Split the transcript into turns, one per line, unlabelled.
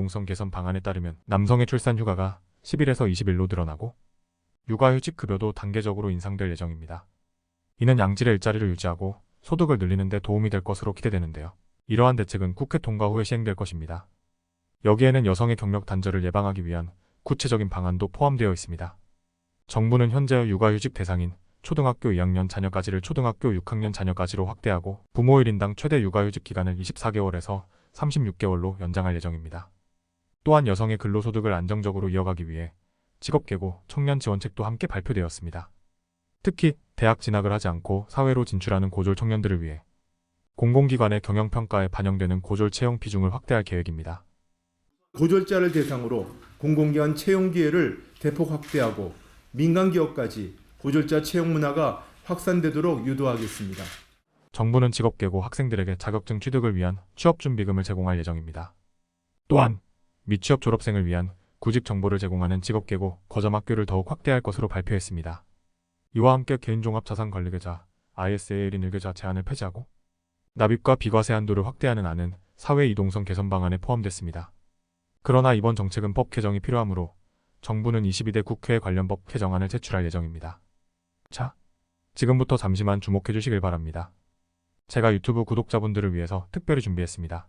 동성 개선 방안에 따르면 남성의 출산 휴가가 10일에서 20일로 늘어나고 육아휴직 급여도 단계적으로 인상될 예정입니다. 이는 양질의 일자리를 유지하고 소득을 늘리는 데 도움이 될 것으로 기대되는데요. 이러한 대책은 국회 통과 후에 시행될 것입니다. 여기에는 여성의 경력 단절을 예방하기 위한 구체적인 방안도 포함되어 있습니다. 정부는 현재 육아휴직 대상인 초등학교 2학년 자녀까지를 초등학교 6학년 자녀까지로 확대하고 부모 1인당 최대 육아휴직 기간을 24개월에서 36개월로 연장할 예정입니다. 또한 여성의 근로소득을 안정적으로 이어가기 위해 직업계고 청년 지원책도 함께 발표되었습니다. 특히 대학 진학을 하지 않고 사회로 진출하는 고졸 청년들을 위해 공공기관의 경영평가에 반영되는 고졸 채용 비중을 확대할 계획입니다.
고졸자를 대상으로 공공기관 채용 기회를 대폭 확대하고 민간 기업까지 고졸자 채용 문화가 확산되도록 유도하겠습니다.
정부는 직업계고 학생들에게 자격증 취득을 위한 취업준비금을 제공할 예정입니다. 또한 미취업 졸업생을 위한 구직 정보를 제공하는 직업계고 거점학교를 더욱 확대할 것으로 발표했습니다. 이와 함께 개인종합자산관리계좌 ISA 1인 1계좌 제한을 폐지하고 납입과 비과세 한도를 확대하는 안은 사회 이동성 개선 방안에 포함됐습니다. 그러나 이번 정책은 법 개정이 필요하므로 정부는 22대 국회에 관련 법 개정안을 제출할 예정입니다. 자, 지금부터 잠시만 주목해 주시길 바랍니다. 제가 유튜브 구독자분들을 위해서 특별히 준비했습니다.